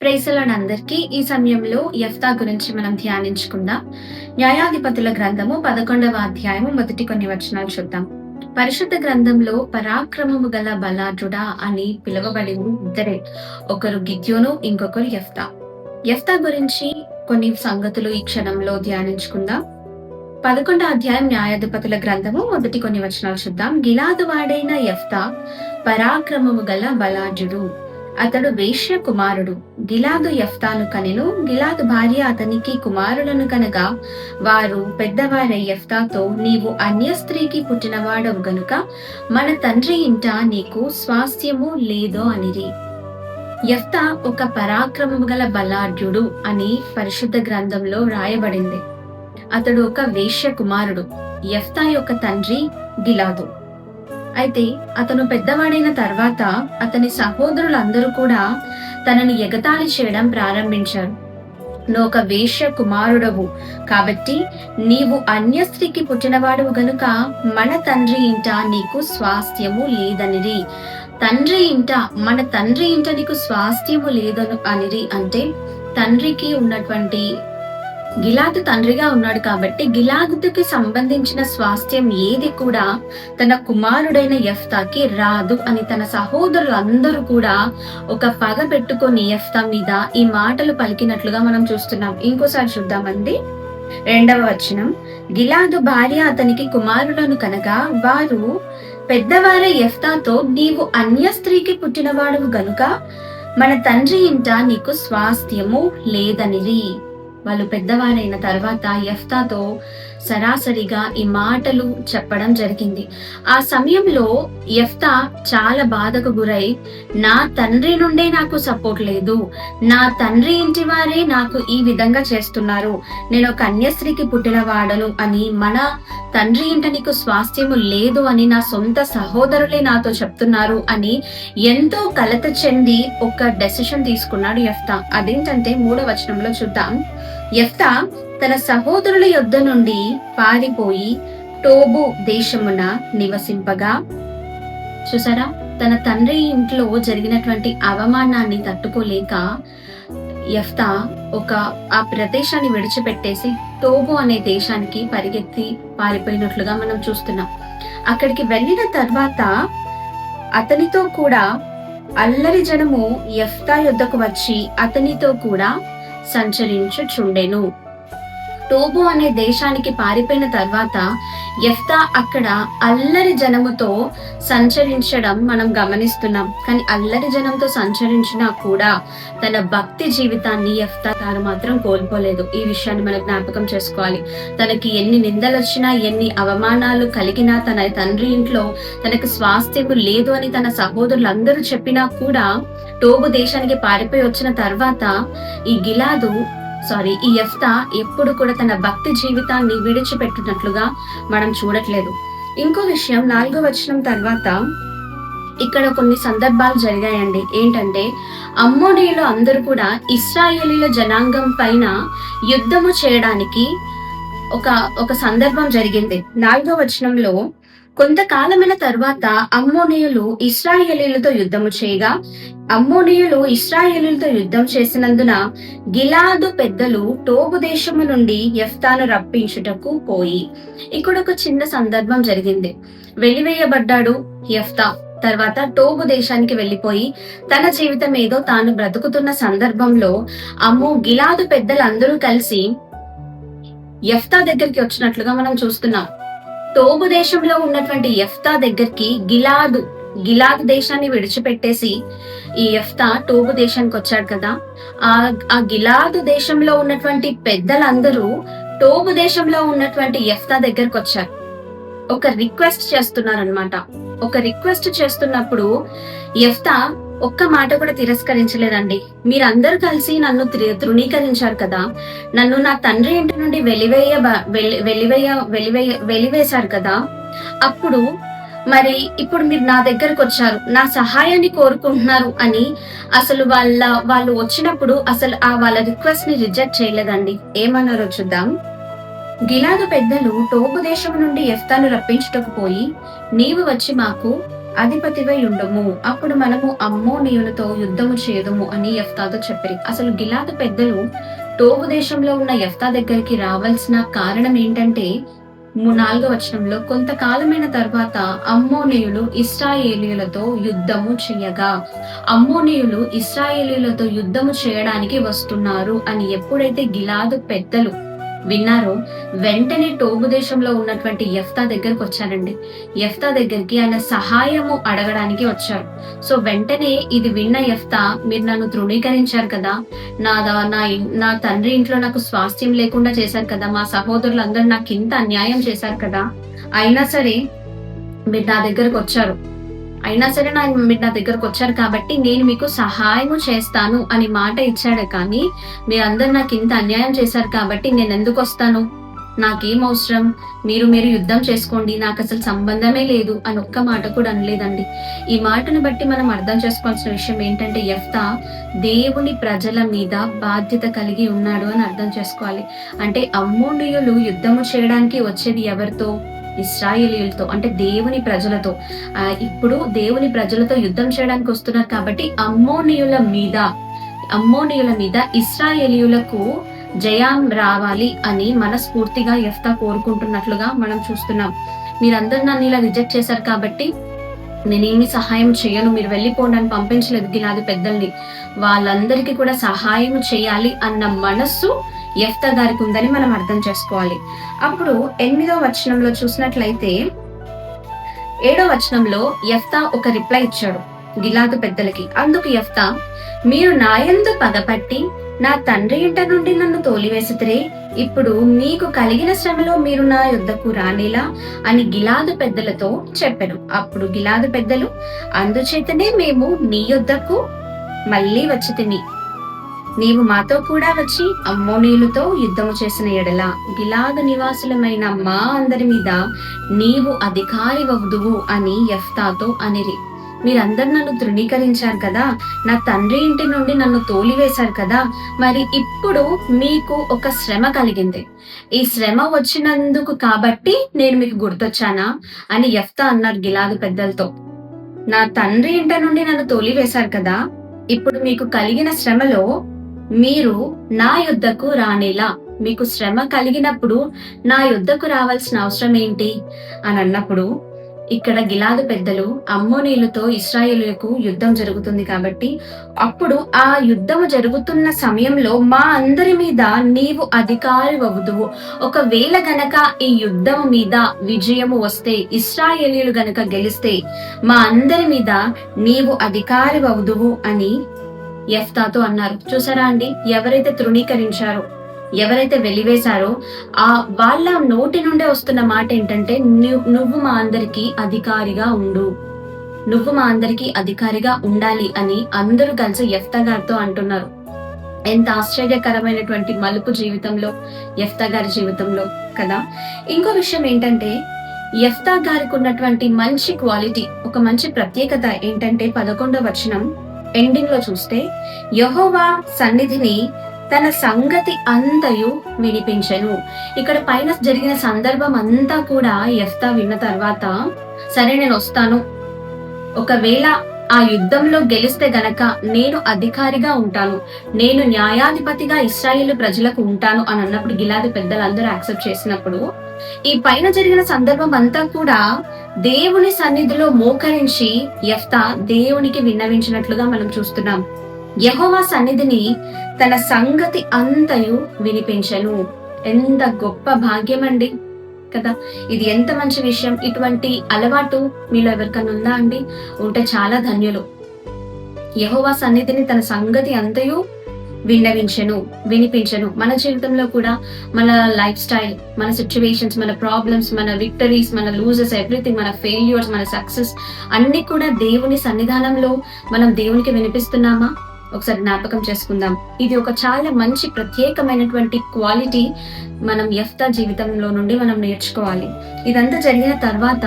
ప్రేసలను అందరికీ ఈ సమయంలో యఫ్తా గురించి మనం ధ్యానించుకుందాం. న్యాయాధిపతుల గ్రంథము పదకొండవ అధ్యాయము మొదటి కొన్ని వచనాలు చూద్దాం. పరిశుద్ధ గ్రంథంలో పరాక్రమము గల బలాఢుడా అని పిలువబడి ఇద్దరే. ఒకరు గిద్యోను ఇంకొకరు యఫ్తా. యఫ్తా గురించి కొన్ని సంగతులు ఈ క్షణంలో ధ్యానించుకుందాం. పదకొండో అధ్యాయం న్యాయాధిపతుల గ్రంథము మొదటి కొన్ని వచనాలు చూద్దాం. గిలాదు వాడైన యఫ్తా పరాక్రమము గల బలాఢుడు అతడు వేశ్య కుమారుడు. గిలాదు యఫ్తాను కనెను గిలాదు భార్య అతనికి కుమారులను కనగా వారు పెద్దవారై యఫ్తాతో నీవు అన్య స్త్రీకి పుట్టినవాడవు గనుక మన తండ్రి ఇంట నీకు స్వాస్థ్యము లేదో అనిరి. యఫ్తా ఒక పరాక్రమము గల బలాఢ్యుడు అని పరిశుద్ధ గ్రంథంలో రాయబడింది. అతడు ఒక వేశ్య కుమారుడు. యఫ్తా యొక్క తండ్రి గిలాదు. అయితే అతను పెద్దవాడైన తర్వాత అతని సహోదరులందరూ కూడా తనని ఎగతాళి చేయడం ప్రారంభించారు. నువ్వు ఒక వేష్య కుమారుడవు కాబట్టి నీవు అన్య స్త్రీకి పుట్టినవాడువు గనుక మన తండ్రి ఇంట నీకు స్వాస్థ్యము లేదనిరి. తండ్రి ఇంట మన తండ్రి ఇంట నీకు స్వాస్థ్యము లేదను అనిరి అంటే తండ్రికి ఉన్నటువంటి గిలాదు తండ్రిగా ఉన్నాడు కాబట్టి గిలాదుకి సంబంధించిన స్వాస్థ్యం ఏది కూడా తన కుమారుడైన ఎఫ్తాకి రాదు అని తన సహోదరులందరూ కూడా ఒక పగ పెట్టుకొని ఎఫ్తా మీద ఈ మాటలు పలికినట్లుగా మనం చూస్తున్నాం. ఇంకోసారి చూద్దామండి. రెండవ వచనం. గిలాదు భార్య అతనికి కుమారులను కనుక వారు పెద్దవార ఎఫ్తాతో నీవు అన్య స్త్రీకి పుట్టినవాడు గనుక మన తండ్రి ఇంట నీకు స్వాస్థ్యము లేదనిది వాళ్ళు పెద్దవారైన తర్వాత యఫ్తాతో సరాసరిగా ఈ మాటలు చెప్పడం జరిగింది. ఆ సమయంలో ఎఫ్తా చాలా బాధకు గురై నా తండ్రి నుండే నాకు సపోర్ట్ లేదు. నా తండ్రి ఇంటి వారే నాకు ఈ విధంగా చేస్తున్నారు. నేను ఒక కన్యస్త్రీకి పుట్టిన వాడను అని మన తండ్రి ఇంట నీకు స్వాస్థ్యము లేదు అని నా సొంత సహోదరులే నాతో చెప్తున్నారు అని ఎంతో కలత చెంది ఒక డెసిషన్ తీసుకున్నాడు ఎఫ్తా అదేంటంటే మూడో వచనంలో చూద్దాం. యఫ్తా తన సహోదరుల యొద్ద నుండి పారిపోయి టోబు దేశమున నివసింపగా. చూసారా? తన తండ్రి ఇంట్లో జరిగినటువంటి అవమానాన్ని తట్టుకోలేక యఫ్తా ఒక ఆ ప్రదేశాన్ని విడిచిపెట్టేసి టోబు అనే దేశానికి పరిగెత్తి పారిపోయినట్లుగా మనం చూస్తున్నాం. అక్కడికి వెళ్ళిన తర్వాత అతనితో కూడా అల్లరి జనము యఫ్తా యుద్ధకు వచ్చి అతనితో కూడా సంచరించుచుండెను. టోబో అనే దేశానికి పారిపోయిన తర్వాత ఎఫ్తా అక్కడ అల్లరి జనముతో సంచరించడం మనం గమనిస్తున్నాం. కానీ అల్లరి జనంతో సంచరించినా కూడా తన భక్తి జీవితాన్ని ఎఫ్తా తాను మాత్రం కోల్పోలేదు. ఈ విషయాన్ని మనం జ్ఞాపకం చేసుకోవాలి. తనకి ఎన్ని నిందలు వచ్చినా ఎన్ని అవమానాలు కలిగినా తన తండ్రి ఇంట్లో తనకు స్వాస్థ్యము లేదు అని తన సహోదరులందరూ చెప్పినా కూడా టోబు దేశానికి పారిపోయి వచ్చిన తర్వాత ఈ గిలాదు సారీ ఈ యఫ్తా ఎప్పుడు కూడా తన భక్తి జీవితాన్ని విడిచిపెట్టినట్లుగా మనం చూడట్లేదు. ఇంకో విషయం నాలుగో వచనం తర్వాత ఇక్కడ కొన్ని సందర్భాలు జరిగాయండి. ఏంటంటే అమ్మోనీయులు అందరూ కూడా ఇస్రాయేలీల జనాంగం పైన యుద్ధము చేయడానికి ఒక ఒక సందర్భం జరిగింది. నాలుగో వచనంలో కొంతకాలమైన తర్వాత అమ్మోనియులు ఇస్రాయేలీలతో యుద్ధము చేయగా అమ్మోనియులు ఇస్రాయేలీలతో యుద్ధం చేసినందున గిలాదు పెద్దలు టోబు దేశము నుండి యఫ్తాను రప్పించుటకు పోయి. ఇక్కడ ఒక చిన్న సందర్భం జరిగింది. వెలివేయబడ్డాడు యఫ్తా. తర్వాత టోబు దేశానికి వెళ్ళిపోయి తన జీవితం ఏదో తాను బ్రతుకుతున్న సందర్భంలో అమ్మో గిలాదు పెద్దలందరూ కలిసి యఫ్తా దగ్గరికి వచ్చినట్లుగా మనం చూస్తున్నాం. టోబు దేశంలో ఉన్నటువంటి ఎఫ్తా దగ్గరికి గిలాదు గిలాద్ దేశాన్ని విడిచిపెట్టేసి ఈ ఎఫ్తా టోబు దేశానికి వచ్చాడు కదా. ఆ ఆ గిలాదు దేశంలో ఉన్నటువంటి పెద్దలందరూ టోబు దేశంలో ఉన్నటువంటి ఎఫ్తా దగ్గరకు వచ్చారు. ఒక రిక్వెస్ట్ చేస్తున్నారు అనమాట ఒక రిక్వెస్ట్ చేస్తున్నప్పుడు ఎఫ్తా ఒక్క మాట కూడా తిరస్కరించలేదండి. మీరందరూ కలిసి నన్ను త్రి- తృణీకరించారు కదా. నన్ను నా తండ్రి ఇంటి నుండి వెలివేయ వెలివేయ వెలివేయ వెలివేశారు కదా. అప్పుడు మరి ఇప్పుడు మీరు నా దగ్గరకు వచ్చారు. నా సహాయాన్ని కోరుకుంటున్నారు అని అసలు వాళ్ళ వాళ్ళు వచ్చినప్పుడు అసలు ఆ వాళ్ళ రిక్వెస్ట్ని రిజెక్ట్ చేయలేదండి. ఏమన్నారో చూద్దాం. గిలాదు పెద్దలు టోపు దేశం నుండి ఎఫ్తాను రప్పించుటకు పోయి నీవు వచ్చి మాకు అధిపతివై ఉండము. అప్పుడు మనము అమ్మోనీయులతో యుద్ధము చేయదుము అని యఫ్తాతో చెప్పిరి. అసలు గిలాదు పెద్దలు టోగు దేశంలో ఉన్న యఫ్తా దగ్గరికి రావాల్సిన కారణం ఏంటంటే నాలుగో వచనంలో కొంతకాలమైన తర్వాత అమ్మోనీయులు ఇస్రాయేలీలతో యుద్ధము చేయగా అమ్మోనీయులు ఇస్రాయేలీలతో యుద్ధము చేయడానికి వస్తున్నారు అని ఎప్పుడైతే గిలాదు పెద్దలు విన్నారో? వెంటనే టోగు దేశంలో ఉన్నటువంటి ఎఫ్తా దగ్గరకు వచ్చారండి. ఎఫ్తా దగ్గరికి ఆయన సహాయము అడగడానికి వచ్చారు. సో వెంటనే ఇది విన్న ఎఫ్తా మీరు నన్ను తృణీకరించారు కదా. నా నా నా తండ్రి ఇంట్లో నాకు స్వాస్థ్యం లేకుండా చేశారు కదా. మా సహోదరులు అందరూ నాకు ఇంత అన్యాయం చేశారు కదా. అయినా సరే మీరు నా దగ్గరకు వచ్చారు. అయినా సరే నా మీరు నా దగ్గరకు వచ్చారు కాబట్టి నేను మీకు సహాయము చేస్తాను అని మాట ఇచ్చాడు. కానీ మీరందరు నాకు ఇంత అన్యాయం చేశారు కాబట్టి నేను ఎందుకు వస్తాను? నాకేం అవసరం? మీరు మీరు యుద్ధం చేసుకోండి. నాకు అసలు సంబంధమే లేదు అని ఒక్క మాట కూడా అనలేదండి. ఈ మాటను బట్టి మనం అర్థం చేసుకోవాల్సిన విషయం ఏంటంటే ఎఫ్తా దేవుని ప్రజల మీద బాధ్యత కలిగి ఉన్నాడు అని అర్థం చేసుకోవాలి. అంటే అమ్మోనియులు యుద్ధము చేయడానికి వచ్చేది ఎవరితో? ఇస్రాయేలీలతో అంటే దేవుని ప్రజలతో. ఇప్పుడు దేవుని ప్రజలతో యుద్ధం చేయడానికి వస్తున్నారు కాబట్టి అమ్మోనియుల మీద అమ్మోనియుల మీద ఇస్రాయేలీయులకు జయం రావాలి అని మనస్ఫూర్తిగా ఎఫ్తా కోరుకుంటున్నట్లుగా మనం చూస్తున్నాం. మీరందరు నన్ను ఇలా రిజెక్ట్ చేశారు కాబట్టి నేనేమి సహాయం చేయను. మీరు వెళ్ళిపోండి అని పంపించలేదు గిలాది పెద్దల్ని. వాళ్ళందరికీ కూడా సహాయం చేయాలి అన్న మనస్సు ఎఫ్త గారికి ఉందని మనం అర్థం చేసుకోవాలి. అప్పుడు ఎనిమిదో వచనంలో చూసినట్లయితే ఏడో వచనంలో ఎఫ్తా ఒక రిప్లై ఇచ్చాడు గిలాదు పెద్దలకి. అందుకు ఎఫ్తా మీరు నాయందు పగపట్టి నా తండ్రి ఇంట నుండి నన్ను తోలివేసితే ఇప్పుడు మీకు కలిగిన శ్రమలో మీరు నా యుద్ధకు రానేలా అని గిలాదు పెద్దలతో చెప్పాను అప్పుడు గిలాదు పెద్దలు అందుచేతనే మేము నీ యుద్ధకు మళ్ళీ వచ్చి తిని నీవు మాతో కూడా వచ్చి అమ్మోనీయులతో యుద్ధము చేసిన ఎడల గిలాదు నివాసులమైన మా అందరి మీద నీవు అధికారి వదువు అని ఎఫ్తాతో అనిరి. మీరందరు నన్ను తృణీకరించారు కదా? నా తండ్రి ఇంటి నుండి నన్ను తోలివేశారు కదా? మరి ఇప్పుడు మీకు ఒక శ్రమ కలిగింది. ఈ శ్రమ వచ్చినందుకు కాబట్టి నేను మీకు గుర్తొచ్చానా? అని ఎఫ్తా అన్నారు గిలాదు పెద్దలతో. నా తండ్రి ఇంట నుండి నన్ను తోలివేశారు కదా? ఇప్పుడు మీకు కలిగిన శ్రమలో మీరు నా యుద్ధకు రానేలా మీకు శ్రమ కలిగినప్పుడు నా యుద్ధకు రావాల్సిన అవసరం ఏంటి? అని అన్నప్పుడు ఇక్కడ గిలాదు పెద్దలు అమ్మోనీలతో ఇస్రాయేలులకు యుద్ధం జరుగుతుంది కాబట్టి అప్పుడు ఆ యుద్ధము జరుగుతున్న సమయంలో మా అందరి మీద నీవు అధికారి వవుదువు ఒకవేళ గనక ఈ యుద్ధం మీద విజయము వస్తే ఇస్రాయేలీలు గనక గెలిస్తే మా అందరి మీద నీవు అధికారి అవుదువు అని ఎఫ్తాతో అన్నారు. చూసారా అండి ఎవరైతే తృణీకరించారో ఎవరైతే వెలివేశారో ఆ వాళ్ళ నోటి నుండే వస్తున్న మాట ఏంటంటే నువ్వు మా అందరికి అధికారిగా ఉండు. నువ్వు మా అందరికి అధికారిగా ఉండాలి అని అందరూ కలిసి ఎఫ్తా గారితో అంటున్నారు. ఎంత ఆశ్చర్యకరమైనటువంటి మలుపు జీవితంలో ఎఫ్తా గారి జీవితంలో కదా? ఇంకో విషయం ఏంటంటే ఎఫ్తా గారికి ఉన్నటువంటి మంచి క్వాలిటీ ఒక మంచి ప్రత్యేకత ఏంటంటే పదకొండవ వచనం ఎండింగ్లో చూస్తే యహోవా సన్నిధిని తన సంగతి అంతయు వినిపించను. ఇక్కడ పైన జరిగిన సందర్భం అంతా కూడా ఎఫ్తా విన్న తర్వాత సరే నేను వస్తాను. ఒకవేళ ఆ యుద్ధంలో గెలిస్తే గనక నేను అధికారిగా ఉంటాను. నేను న్యాయాధిపతిగా ఇస్రాయేల్ ప్రజలకు ఉంటాను అని అన్నప్పుడు గిలాది పెద్దలు అందరూ యాక్సెప్ట్ చేసినప్పుడు ఈ పైన జరిగిన సందర్భం అంతా కూడా దేవుని సన్నిధిలో మోకరించి ఎఫ్తా దేవునికి విన్నవించినట్లుగా మనం చూస్తున్నాం. యహోవా సన్నిధిని తన సంగతి అంతయు వినిపించను. ఎంత గొప్ప భాగ్యం అండి కదా? ఇది ఎంత మంచి విషయం? ఇటువంటి అలవాటు మీలో ఎవరికన్నా ఉందా అండి? ఉంటే చాలా ధన్యులు. యహోవా సన్నిధిని తన సంగతి అంతయు విన్నవించను వినిపించను. మన జీవితంలో కూడా మన లైఫ్ స్టైల్ మన సిచ్యువేషన్స్ మన ప్రాబ్లమ్స్ మన విక్టరీస్ మన లూజెస్ ఎవ్రీథింగ్ మన ఫెయిల్యూర్స్ మన సక్సెస్ అన్ని కూడా దేవుని సన్నిధానంలో మనం దేవునికి వినిపిస్తున్నామా? ఒకసారి జ్ఞాపకం చేసుకుందాం. ఇది ఒక చాలా మంచి ప్రత్యేకమైనటువంటి క్వాలిటీ మనం ఎఫ్తా జీవితంలో నుండి మనం నేర్చుకోవాలి. ఇదంతా జరిగిన తర్వాత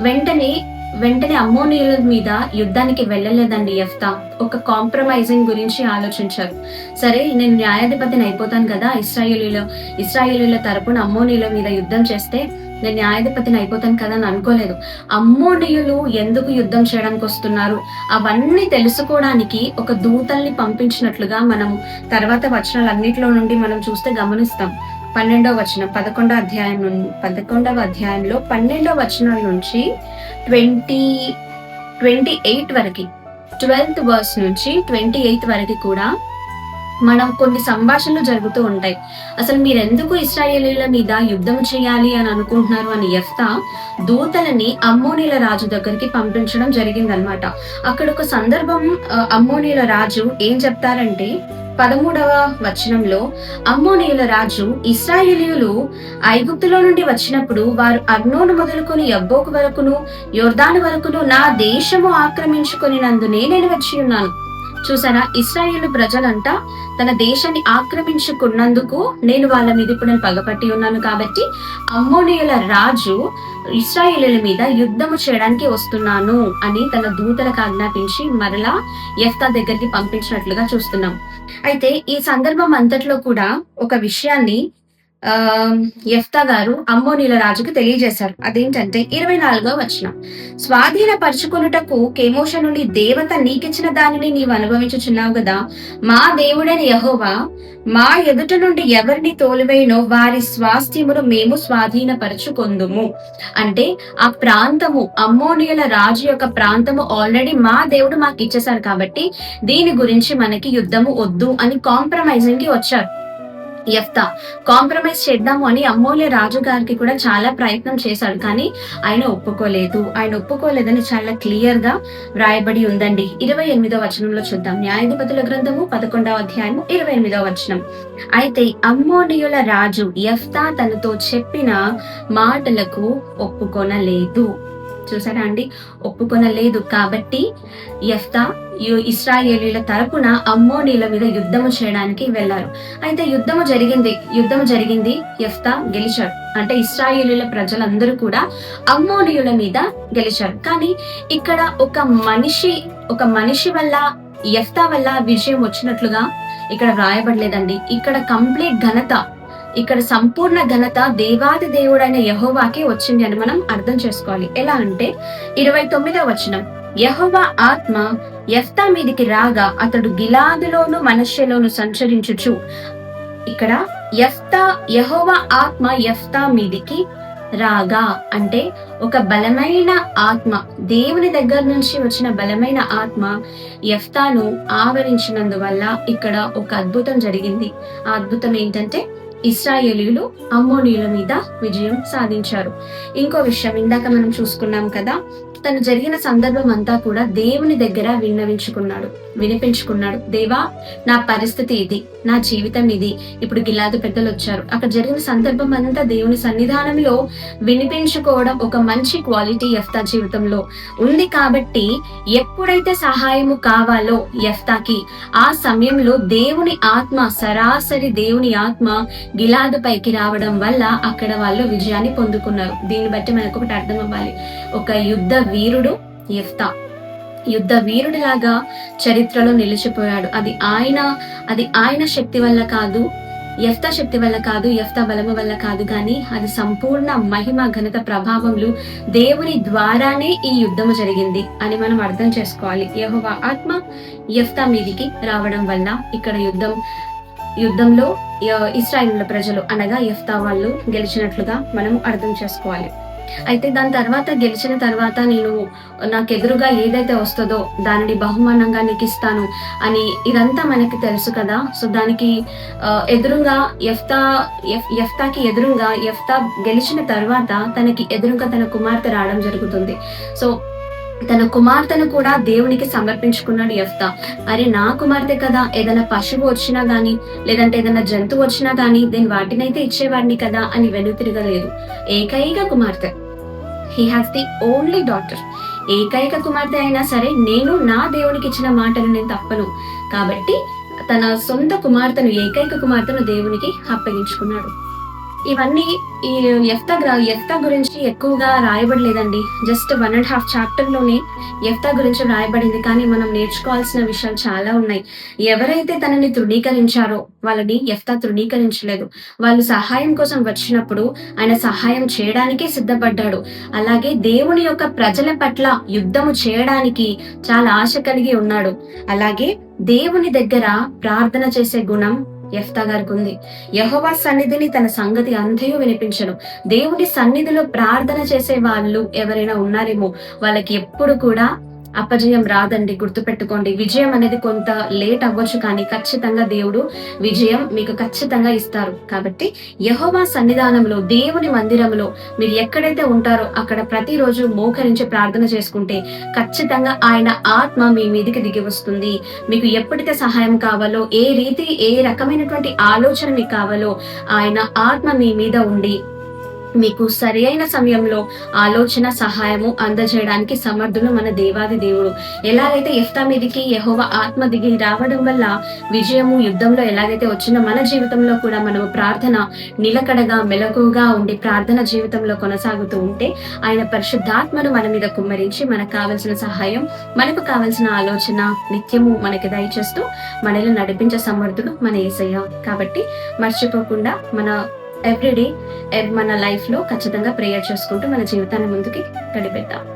వెంటనే వెంటనే అమ్మోనియుల మీద యుద్ధానికి వెళ్ళలేదండి ఎఫ్తా ఒక కాంప్రమైజింగ్ గురించి ఆలోచించారు. సరే నేను న్యాయాధిపతిని అయిపోతాను కదా ఇస్రాయేలీలో. ఇస్రాయేలీల తరపున అమ్మోనియుల మీద యుద్ధం చేస్తే నేను న్యాయాధిపతిని అయిపోతాను కదా అని అనుకోలేదు. అమ్మోనియులు ఎందుకు యుద్ధం చేయడానికి వస్తున్నారు? అవన్నీ తెలుసుకోవడానికి ఒక దూతల్ని పంపించినట్లుగా మనం తర్వాత వచనాలన్నిటిలో నుండి మనం చూస్తే గమనిస్తాం. పన్నెండవ వచనం పదకొండవ అధ్యాయం నుండి పదకొండవ అధ్యాయంలో పన్నెండవ వచనం నుంచి ట్వంటీ ట్వంటీ ఎయిట్ వరకు ట్వెల్త్ వర్స్ నుంచి ట్వంటీ ఎయిత్ వరకు కూడా మనం కొన్ని సంభాషణలు జరుగుతూ ఉంటాయి. అసలు మీరు ఎందుకు ఇస్రాయేలీల మీద యుద్ధం చేయాలి అని అనుకుంటున్నారు అని ఎఫ్తా దూతలని అమ్మోనీల రాజు దగ్గరికి పంపించడం జరిగిందనమాట అక్కడ ఒక సందర్భం అమ్మోనీల రాజు ఏం చెప్తారంటే పదమూడవ వచనంలో అమ్మోనీయుల రాజు ఇస్రాయేలీయులు ఐగుప్తులో నుండి వచ్చినప్పుడు వారు అర్నోను మొదలుకొని ఎబ్బోకు వరకును యోర్దాను వరకును నా దేశము ఆక్రమించుకొని నందు నేను వచ్చి ఉన్నాను. చూసారా? ఇస్రాయేల్ ప్రజలంట తన దేశాన్ని ఆక్రమించుకున్నందుకు నేను వాళ్ళ మీద ఇప్పుడు నేను పగపట్టి ఉన్నాను కాబట్టి అమ్మోనియుల రాజు ఇస్రాయేలీల మీద యుద్ధము చేయడానికి వస్తున్నాను అని తన దూతలకు ఆజ్ఞాపించి మరలా ఎఫ్తా దగ్గరికి పంపించినట్లుగా చూస్తున్నాం. అయితే ఈ సందర్భం అంతట్లో కూడా ఒక విషయాన్ని ఆ ఎఫ్తా గారు అమ్మోనీల రాజుకు తెలియజేశారు. అదేంటంటే ఇరవై నాలుగో వచనం. స్వాధీనపరుచుకొనుటకు కేమోష నుండి దేవత నీకిచ్చిన దానిని నీవు అనుభవించుచున్నావు కదా మా దేవుడైన యహోవా మా ఎదుట నుండి ఎవరిని తోలివేయనో వారి స్వాస్థ్యమును మేము స్వాధీనపరచుకొందుము. అంటే ఆ ప్రాంతము అమ్మోనియల రాజు యొక్క ప్రాంతము ఆల్రెడీ మా దేవుడు మాకు ఇచ్చేశారు కాబట్టి దీని గురించి మనకి యుద్ధము వద్దు అని కాంప్రమైజింగ్కి వచ్చారు. ఎఫ్తా కాంప్రమైజ్ చేద్దాము అని అమ్మోలే రాజు గారికి కూడా చాలా ప్రయత్నం చేశాడు. కానీ ఆయన ఒప్పుకోలేదు. ఆయన ఒప్పుకోలేదని చాలా క్లియర్గా వ్రాయబడి ఉందండి. ఇరవై ఎనిమిదో వచనంలో చూద్దాం. న్యాయాధిపతుల గ్రంథము పదకొండవ అధ్యాయము ఇరవై ఎనిమిదో వచనం. అయితే అమ్మోనియుల రాజు ఎఫ్తా తనతో చెప్పిన మాటలకు ఒప్పుకొనలేదు. చూసారా అండి? ఒప్పుకొనలేదు. కాబట్టి ఎఫ్తా ఇస్రాయేలీల తరపున అమ్మోనీల మీద యుద్ధము చేయడానికి వెళ్ళారు అయితే యుద్ధము జరిగింది యుద్ధము జరిగింది ఎఫ్తా గెలిచాడు. అంటే ఇస్రాయేలీల ప్రజలందరూ కూడా అమ్మోనీయుల మీద గెలిచారు. కానీ ఇక్కడ ఒక మనిషి ఒక మనిషి వల్ల ఎఫ్తా వల్ల విజయం వచ్చినట్లుగా ఇక్కడ వ్రాయబడలేదండి. ఇక్కడ కంప్లీట్ ఘనత ఇక్కడ సంపూర్ణ ఘనత దేవాది దేవుడైన యహోవాకి వచ్చింది అని మనం అర్థం చేసుకోవాలి. ఎలా అంటే ఇరవై తొమ్మిదో వచనం. యహోవా ఆత్మ ఎఫ్తా మీదికి రాగా అతడు గిలాదులోను మనష్యలోను సంచరించుచు. ఇక్కడ ఎఫ్తా యహోవా ఆత్మ ఎఫ్తా మీదికి రాగా అంటే ఒక బలమైన ఆత్మ దేవుని దగ్గర నుంచి వచ్చిన బలమైన ఆత్మ ఎఫ్తాను ఆవరించినందువల్ల ఇక్కడ ఒక అద్భుతం జరిగింది. ఆ అద్భుతం ఏంటంటే ఇస్రాయేలీలు అమ్మోనీల మీద విజయం సాధించారు. ఇంకో విషయం ఇందాక మనం చూసుకున్నాం కదా తను జరిగిన సందర్భం అంతా కూడా దేవుని దగ్గర విన్నవించుకున్నాడు వినిపించుకున్నాడు. దేవా నా పరిస్థితి ఇది నా జీవితం ఇది. ఇప్పుడు గిలాదు పెద్దలు వచ్చారు. అక్కడ జరిగిన సందర్భం అంతా దేవుని సన్నిధానంలో వినిపించుకోవడం ఒక మంచి క్వాలిటీ ఎఫ్తా జీవితంలో ఉంది కాబట్టి ఎప్పుడైతే సహాయము కావాలో ఎఫ్తాకి ఆ సమయంలో దేవుని ఆత్మ సరాసరి దేవుని ఆత్మ గిలాదు పైకి రావడం వల్ల అక్కడ వాళ్ళు విజయాన్ని పొందుకున్నారు. దీన్ని బట్టి మనకు ఒకటి అర్థం అవ్వాలి. ఒక యుద్ధ వీరుడు ఎఫ్తా యుద్ధ వీరుడిలాగా చరిత్రలో నిలిచిపోయాడు. అది ఆయన అది ఆయన శక్తి వల్ల కాదు ఎఫ్తా శక్తి వల్ల కాదు ఎఫ్తా బలము వల్ల కాదు కానీ అది సంపూర్ణ మహిమ ఘనత ప్రభావములు దేవుని ద్వారానే ఈ యుద్ధము జరిగింది అని మనం అర్థం చేసుకోవాలి. యెహోవా ఆత్మ ఎఫ్తా మీదికి రావడం వల్ల ఇక్కడ యుద్ధం యుద్ధంలో ఇస్రాయిల్ ప్రజలు అనగా ఎఫ్తా వాళ్ళు గెలిచినట్లుగా మనం అర్థం చేసుకోవాలి. అయితే దాని తర్వాత గెలిచిన తర్వాత నేను నాకు ఎదురుగా ఏదైతే వస్తుందో దానిని బహుమానంగా నీకు ఇస్తాను అని ఇదంతా మనకి తెలుసు కదా. సో దానికి ఎదురుగా ఎఫ్తా ఎఫ్- ఎఫ్తాకి ఎదురుగా ఎఫ్తా గెలిచిన తర్వాత తనకి ఎదురుగా తన కుమార్తె రావడం జరుగుతుంది. సో తన కుమార్తెను కూడా దేవునికి సమర్పించుకున్నాడు యఫ్తా. అరే నా కుమార్తె కదా ఏదైనా పశువు వచ్చినా గానీ లేదంటే ఏదైనా జంతువు వచ్చినా గానీ దీని వాటినైతే ఇచ్చేవాడిని కదా అని వెనుతిరగలేదు. ఏకైక కుమార్తె. He has the only daughter ఏకైక కుమార్తె అయినా సరే నేను నా దేవునికి ఇచ్చిన మాటలు నేను తప్పను. కాబట్టి తన సొంత కుమార్తెను ఏకైక కుమార్తెను దేవునికి అప్పగించుకున్నాడు. ఇవన్నీ ఈ ఎఫ్తా గ్ర ఎఫ్తా గురించి ఎక్కువగా రాయబడలేదండి. జస్ట్ వన్ అండ్ హాఫ్ చాప్టర్లోనే ఎఫ్తా గురించి రాయబడింది. కానీ మనం నేర్చుకోవాల్సిన విషయాలు చాలా ఉన్నాయి. ఎవరైతే తనని తృణీకరించారో వాళ్ళని ఎఫ్తా తృణీకరించలేదు. వాళ్ళు సహాయం కోసం వచ్చినప్పుడు ఆయన సహాయం చేయడానికే సిద్ధపడ్డాడు. అలాగే దేవుని యొక్క ప్రజల పట్ల యుద్ధము చేయడానికి చాలా ఆశ కలిగి ఉన్నాడు. అలాగే దేవుని దగ్గర ప్రార్థన చేసే గుణం ఎఫ్తా గారికి ఉంది యహోవా సన్నిధిని తన సంగతి అంతయు వినిపించను. దేవుని సన్నిధిలో ప్రార్థన చేసే వాళ్ళు ఎవరైనా ఉన్నారేమో వాళ్ళకి ఎప్పుడు కూడా అపజయం రాదండి గుర్తుపెట్టుకోండి. విజయం అనేది కొంత లేట్ అవ్వచ్చు కానీ ఖచ్చితంగా దేవుడు విజయం మీకు ఖచ్చితంగా ఇస్తారు. కాబట్టి యహోవా సన్నిధానంలో దేవుని మందిరంలో మీరు ఎక్కడైతే ఉంటారో అక్కడ ప్రతిరోజు మోకరించి ప్రార్థన చేసుకుంటే ఖచ్చితంగా ఆయన ఆత్మ మీ మీదికి దిగి వస్తుంది. మీకు ఎప్పటికే సహాయం కావాలో ఏ రీతి ఏ రకమైనటువంటి ఆలోచన మీకు కావాలో ఆయన ఆత్మ మీ మీద ఉండి మీకు సరి అయిన సమయంలో ఆలోచన సహాయము అందజేయడానికి సమర్థులు మన దేవాది దేవుడు. ఎలాగైతే ఎఫ్తా మీదికి యహోవ ఆత్మ దిగి రావడం వల్ల విజయము యుద్ధంలో ఎలాగైతే వచ్చిన మన జీవితంలో కూడా మనము ప్రార్థన నిలకడగా మెలకుగా ఉండి ప్రార్థన జీవితంలో కొనసాగుతూ ఉంటే ఆయన పరిశుద్ధాత్మను మన మీద కుమ్మరించి మనకు కావలసిన సహాయం మనకు కావలసిన ఆలోచన నిత్యము మనకి దయచేస్తూ మనల్ని నడిపించే సమర్థుడు మన ఏసయ్య. కాబట్టి మర్చిపోకుండా మన ఎవ్రీడే eh, మన లైఫ్లో ఖచ్చితంగా ప్రేయర్ చేసుకుంటూ మన జీవితాన్ని ముందుకి గడిపేద్దాం.